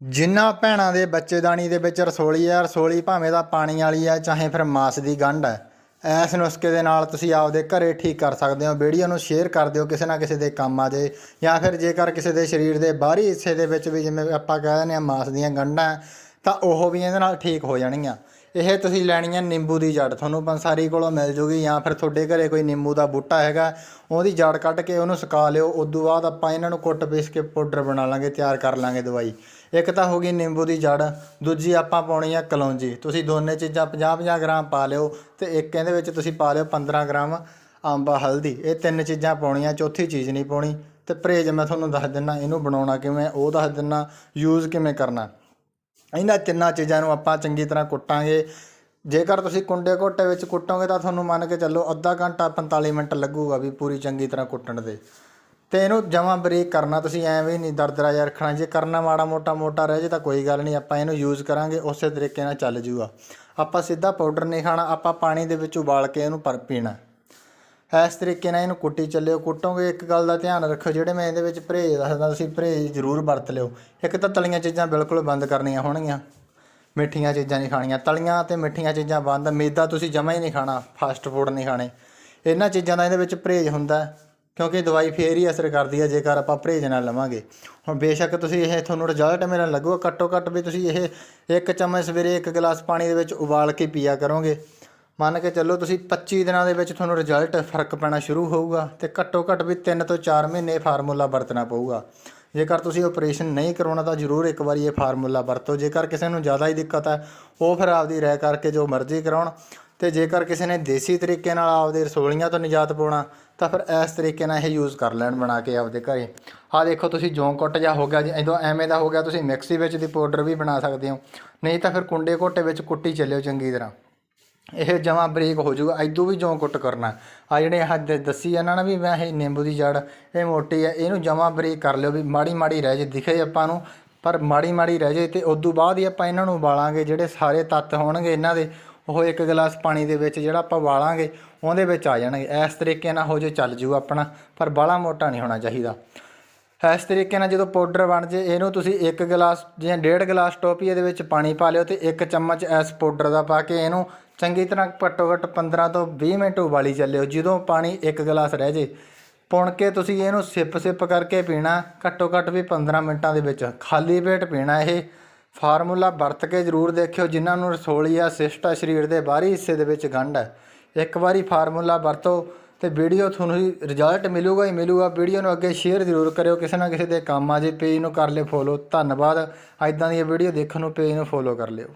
ਜਿਨ੍ਹਾਂ ਭੈਣਾਂ ਦੇ ਬੱਚੇਦਾਨੀ ਦੇ ਵਿੱਚ ਰਸੋਲੀ ਹੈ ਰਸੋਲੀ ਭਾਵੇਂ ਤਾਂ ਪਾਣੀ ਵਾਲੀ ਹੈ ਚਾਹੇ ਫਿਰ ਮਾਸ ਦੀ ਗੰਢ ਹੈ ਇਸ ਨੁਸਖੇ ਦੇ ਨਾਲ ਤੁਸੀਂ ਆਪਦੇ ਘਰੇ ਠੀਕ ਕਰ ਸਕਦੇ ਹੋ, ਵੀਡੀਓ ਨੂੰ ਸ਼ੇਅਰ ਕਰ ਦਿਓ ਕਿਸੇ ਨਾ ਕਿਸੇ ਦੇ ਕੰਮ ਆ ਜੇ ਜਾਂ ਫਿਰ ਜੇਕਰ ਕਿਸੇ ਦੇ ਸਰੀਰ ਦੇ ਬਾਹਰੀ ਹਿੱਸੇ ਦੇ ਵਿੱਚ ਵੀ ਜਿਵੇਂ ਆਪਾਂ ਕਹਿ ਦਿੰਦੇ ਆ ਮਾਸ ਦੀਆਂ ਗੰਢਾਂ, ਤਾਂ ਉਹ ਵੀ ਇਹਦੇ ਨਾਲ ਠੀਕ ਹੋ ਜਾਣਗੀਆਂ ਇਹ ਤੁਸੀਂ ਲੈਣੀ ਹੈ ਨਿੰਬੂ ਦੀ ਜੜ, ਤੁਹਾਨੂੰ ਪੰਸਾਰੀ ਕੋਲੋਂ ਮਿਲ ਜੂਗੀ ਜਾਂ ਫਿਰ ਤੁਹਾਡੇ ਘਰੇ ਕੋਈ ਨਿੰਬੂ ਦਾ ਬੂਟਾ ਹੈਗਾ, ਉਹਦੀ ਜੜ ਕੱਢ ਕੇ ਉਹਨੂੰ ਸੁਕਾ ਲਿਓ ਉਸ ਤੋਂ ਬਾਅਦ ਆਪਾਂ ਇਹਨਾਂ ਨੂੰ ਕੁੱਟ ਪੀਸ ਕੇ ਪਾਊਡਰ ਬਣਾ ਲਾਂਗੇ, ਤਿਆਰ ਕਰ ਲਾਂਗੇ ਦਵਾਈ। ਇੱਕ ਤਾਂ ਹੋ ਗਈ ਨਿੰਬੂ ਦੀ ਜੜ, ਦੂਜੀ ਆਪਾਂ ਪਾਉਣੀ ਆ ਕਲੌਂਜੀ। ਤੁਸੀਂ ਦੋਨੇ ਚੀਜ਼ਾਂ 50-50 ਗ੍ਰਾਮ ਪਾ ਲਿਓ ਤੇ ਇੱਕ ਇਹਦੇ ਵਿੱਚ ਤੁਸੀਂ ਪਾ ਲਿਓ 15 ਗ੍ਰਾਮ ਅੰਬਾ ਹਲਦੀ। ਇਹ ਤਿੰਨ ਚੀਜ਼ਾਂ ਪਾਉਣੀਆਂ, ਚੌਥੀ ਚੀਜ਼ ਨਹੀਂ ਪਾਉਣੀ। ਤੇ ਪਰਹੇਜ ਮੈਂ ਤੁਹਾਨੂੰ ਦੱਸ ਦਿੰਨਾ, ਇਹਨੂੰ ਬਣਾਉਣਾ ਕਿਵੇਂ, ਉਹ ਦੱਸ ਦਿੰਨਾ ਯੂਜ਼ ਕਿਵੇਂ ਕਰਨਾ। ਇਹਨਾਂ ਤਿੰਨਾਂ ਚੀਜ਼ਾਂ ਨੂੰ ਆਪਾਂ ਚੰਗੀ ਤਰ੍ਹਾਂ ਕੁੱਟਾਂਗੇ। ਜੇਕਰ ਤੁਸੀਂ ਕੁੰਡੇ ਘੋਟੇ ਵਿੱਚ ਕੁੱਟੋਗੇ ਤਾਂ ਤੁਹਾਨੂੰ ਮੰਨ ਕੇ ਚੱਲੋ ਅੱਧਾ ਘੰਟਾ 45 ਮਿੰਟ ਲੱਗੂਗਾ ਵੀ ਪੂਰੀ ਚੰਗੀ ਤਰ੍ਹਾਂ ਕੁੱਟਣ ਦੇ। ਤੇ ਇਹਨੂੰ ਜਮਾਂ ਬਰੀਕ ਕਰਨਾ, ਤੁਸੀਂ ਐਵੇਂ ਨਹੀਂ ਦਰਦਰਾ ਜਿਹਾ ਰੱਖਣਾ, ਜੇ ਕਰਨਾ ਮਾੜਾ ਮੋਟਾ ਮੋਟਾ ਰਹਿ ਜੇ ਤਾਂ ਕੋਈ ਗੱਲ ਨਹੀਂ, ਆਪਾਂ ਇਹਨੂੰ ਯੂਜ਼ ਕਰਾਂਗੇ, ਉਸੇ ਤਰੀਕੇ ਨਾਲ ਚੱਲ ਜੂਗਾ। ਆਪਾਂ ਸਿੱਧਾ ਪਾਊਡਰ ਨਹੀਂ ਖਾਣਾ, ਆਪਾਂ ਪਾਣੀ ਦੇ ਵਿੱਚ ਉਬਾਲ ਕੇ ਇਹਨੂੰ ਪਰ ਪੀਣਾ। ਇਸ ਤਰੀਕੇ ਨਾਲ ਇਹਨੂੰ ਕੁੱਟੀ ਚੱਲਿਓ, ਕੁੱਟੋਗੇ, ਇੱਕ ਗੱਲ ਦਾ ਧਿਆਨ ਰੱਖਿਓ, ਜਿਹੜੇ ਮੈਂ ਇਹਦੇ ਵਿੱਚ ਪਰਹੇਜ਼ ਦੱਸਦਾ, ਤੁਸੀਂ ਪਰਹੇਜ਼ ਜ਼ਰੂਰ ਵਰਤ ਲਿਓ। ਇੱਕ ਤਾਂ ਤਲੀਆਂ ਚੀਜ਼ਾਂ ਬਿਲਕੁਲ ਬੰਦ ਕਰਨੀਆਂ ਹੋਣਗੀਆਂ। ਮਿੱਠੀਆਂ ਚੀਜ਼ਾਂ ਨਹੀਂ ਖਾਣੀਆਂ। ਤਲੀਆਂ ਤੇ ਮਿੱਠੀਆਂ ਚੀਜ਼ਾਂ ਬੰਦ, ਮੈਦਾ ਤੁਸੀਂ ਜਮਾ ਹੀ ਨਹੀਂ ਖਾਣਾ ਫਾਸਟ ਫੂਡ ਨਹੀਂ ਖਾਣੇ। ਇਹਨਾਂ ਚੀਜ਼ਾਂ ਦਾ ਇਹਦੇ ਵਿੱਚ ਪਰਹੇਜ਼ ਹੁੰਦਾ ਕਿਉਂਕਿ ਦਵਾਈ ਫੇਰ ਹੀ ਅਸਰ ਕਰਦੀ ਹੈ, ਜੇਕਰ ਆਪਾਂ ਪਰਹੇਜ਼ ਨਾਲ ਲਵਾਂਗੇ। ਹੁਣ ਬੇਸ਼ੱਕ ਤੁਸੀਂ ਇਹ ਤੁਹਾਨੂੰ ਰਿਜ਼ਲਟ ਮੇਰਾ ਲੱਗੂਗਾ, ਘੱਟੋ ਘੱਟ ਵੀ ਤੁਸੀਂ ਇਹ ਇੱਕ ਚਮਚ ਸਵੇਰੇ ਇੱਕ ਗਲਾਸ ਪਾਣੀ ਦੇ ਵਿੱਚ ਉਬਾਲ ਕੇ ਪੀਆ ਕਰੋਗੇ। ਮੰਨ ਕੇ ਚੱਲੋ ਤੁਸੀਂ 25 ਦਿਨਾਂ ਦੇ ਵਿੱਚ ਤੁਹਾਨੂੰ ਰਿਜ਼ਲਟ ਫ਼ਰਕ ਪੈਣਾ ਸ਼ੁਰੂ ਹੋਊਗਾ ਤੇ ਘੱਟੋ ਘੱਟ ਵੀ 3 ਤੋਂ 4 ਮਹੀਨੇ ਫਾਰਮੂਲਾ ਵਰਤਣਾ ਪਊਗਾ। ਜੇਕਰ ਤੁਸੀਂ ਆਪਰੇਸ਼ਨ ਨਹੀਂ ਕਰਾਉਣਾ ਤਾਂ ਜ਼ਰੂਰ ਇੱਕ ਵਾਰੀ ਇਹ ਫਾਰਮੂਲਾ ਵਰਤੋ। ਜੇਕਰ ਕਿਸੇ ਨੂੰ ਜ਼ਿਆਦਾ ਹੀ ਦਿੱਕਤ ਹੈ, ਉਹ ਫਿਰ ਆਪਦੀ ਰਾਏ ਕਰਕੇ ਜੋ ਮਰਜ਼ੀ ਕਰਾਉਣ। ਤੇ ਜੇਕਰ ਕਿਸੇ ਨੇ ਦੇਸੀ ਤਰੀਕੇ ਨਾਲ ਆਪਦੇ ਰਸੋਲੀਆਂ ਤੋਂ ਨਿਜਾਤ ਪਾਉਣਾ, ਤਾਂ ਫਿਰ ਇਸ ਤਰੀਕੇ ਨਾਲ ਇਹ ਯੂਜ਼ ਕਰ ਲੈਣ ਬਣਾ ਕੇ ਆਪਦੇ ਘਰੇ। ਆਹ ਦੇਖੋ ਤੁਸੀਂ ਜੌਂ ਕੁੱਟ ਜਾ ਹੋ ਗਿਆ ਜੀ ਇਦੋਂ ਐਵੇਂ ਦਾ ਹੋ ਗਿਆ, ਤੁਸੀਂ ਮਿਕਸੀ ਵਿੱਚ ਦੀ ਪਾਊਡਰ ਵੀ ਬਣਾ ਸਕਦੇ ਹੋ। ਨਹੀਂ ਤਾਂ ਫਿਰ ਕੁੰਡੇ ਘੋਟੇ ਵਿੱਚ ਕੁੱਟੀ ਚੱਲਿਓ ਚੰਗੀ ਤਰ੍ਹਾਂ। ਇਹ ਜਮਾਂ ਬਰੀਕ ਹੋ ਜਾਊਗਾ ਐਦੋਂ ਵੀ ਜੌਂ ਕੁੱਟ ਕਰਨਾ। ਆ ਜਿਹੜੇ ਆਹ ਦ- ਦੱਸੀ ਇਹਨਾਂ ਨੇ ਵੀ ਮੈਂ ਇਹ ਨਿੰਬੂ ਦੀ ਜੜ, ਇਹ ਮੋਟੀ ਹੈ ਇਹਨੂੰ ਜਮਾਂ ਬਰੀਕ ਕਰ ਲਿਓ ਵੀ ਮਾੜੀ ਮਾੜੀ ਰਹਿ ਜੇ, ਦਿਖੇ ਆਪਾਂ ਨੂੰ, ਪਰ ਮਾੜੀ ਮਾੜੀ ਰਹਿ ਜੇ ਤੇ ਉਦੋਂ ਬਾਅਦ ਹੀ ਆਪਾਂ ਇਹਨਾਂ ਨੂੰ ਉਬਾਲਾਂਗੇ, ਜਿਹੜੇ ਸਾਰੇ ਤੱਤ ਹੋਣਗੇ ਇਹਨਾਂ ਦੇ, ਉਹ ਇੱਕ ਗਲਾਸ ਪਾਣੀ ਦੇ ਵਿੱਚ ਜਿਹੜਾ ਆਪਾਂ ਉਬਾਲਾਂਗੇ, ਉਹਦੇ ਵਿੱਚ ਆ ਜਾਣਗੇ। ਇਸ ਤਰੀਕੇ ਨਾਲ ਹੋ ਜੇ ਚੱਲ ਜੂ ਆਪਣਾ, ਪਰ ਬਾਹਲਾ ਮੋਟਾ ਨਹੀਂ ਹੋਣਾ ਚਾਹੀਦਾ। ਇਸ ਤਰੀਕੇ ਨਾਲ ਜਦੋਂ ਪਾਊਡਰ ਬਣ ਜੇ, ਇਹਨੂੰ ਤੁਸੀਂ ਇੱਕ ਗਲਾਸ ਜਾਂ ਡੇਢ ਗਲਾਸ ਟੋਪੀਏ ਦੇ ਵਿੱਚ ਪਾਣੀ ਪਾ ਲਿਓ ਤੇ ਇੱਕ ਚਮਚ ਇਸ ਪਾਊਡਰ ਦਾ ਪਾ ਕੇ ਇਹਨੂੰ ਚੰਗੀ ਤਰ੍ਹਾਂ ਘੱਟੋ ਘੱਟ 15 ਤੋਂ 20 ਮਿੰਟ ਉਬਾਲੀ ਚੱਲਿਓ, ਜਦੋਂ ਪਾਣੀ ਇੱਕ ਗਲਾਸ ਰਹਿ ਜੇ। ਪੁਣ ਕੇ ਤੁਸੀਂ ਇਹਨੂੰ ਸਿਪ ਸਿਪ ਕਰਕੇ ਪੀਣਾ, ਘੱਟੋ ਘੱਟ ਵੀ 15 ਮਿੰਟਾਂ ਦੇ ਵਿੱਚ। ਖਾਲੀ ਪੇਟ ਪੀਣਾ ਇਹ। ਫਾਰਮੂਲਾ ਵਰਤ ਕੇ ਜ਼ਰੂਰ ਦੇਖਿਓ, ਜਿਨ੍ਹਾਂ ਨੂੰ ਰਸੋਲੀ ਆ ਸਿਸਟ ਆ ਸਰੀਰ ਦੇ ਬਾਹਰੀ ਹਿੱਸੇ ਦੇ ਵਿੱਚ ਗੰਢ ਹੈ। ਇੱਕ ਵਾਰੀ ਫਾਰਮੂਲਾ ਵਰਤੋ। ਤੇ ਵੀਡੀਓ ਤੁਹਾਨੂੰ ਰਿਜ਼ਲਟ ਮਿਲੂਗਾ, ਹੀ ਮਿਲੂਗਾ। ਵੀਡੀਓ ਨੂੰ ਅੱਗੇ ਸ਼ੇਅਰ ਜ਼ਰੂਰ ਕਰਿਓ, ਕਿਸੇ ਨਾ ਕਿਸੇ ਦੇ ਕੰਮ ਆ ਜੇ ਪੇਜ ਨੂੰ ਕਰ ਲਿਓ ਫੋਲੋ ਧੰਨਵਾਦ। ਐਦਾਂ ਦੀਆਂ ਵੀਡੀਓ ਦੇਖਣ ਨੂੰ ਪੇਜ ਨੂੰ ਫੋਲੋ ਕਰ ਲਿਓ।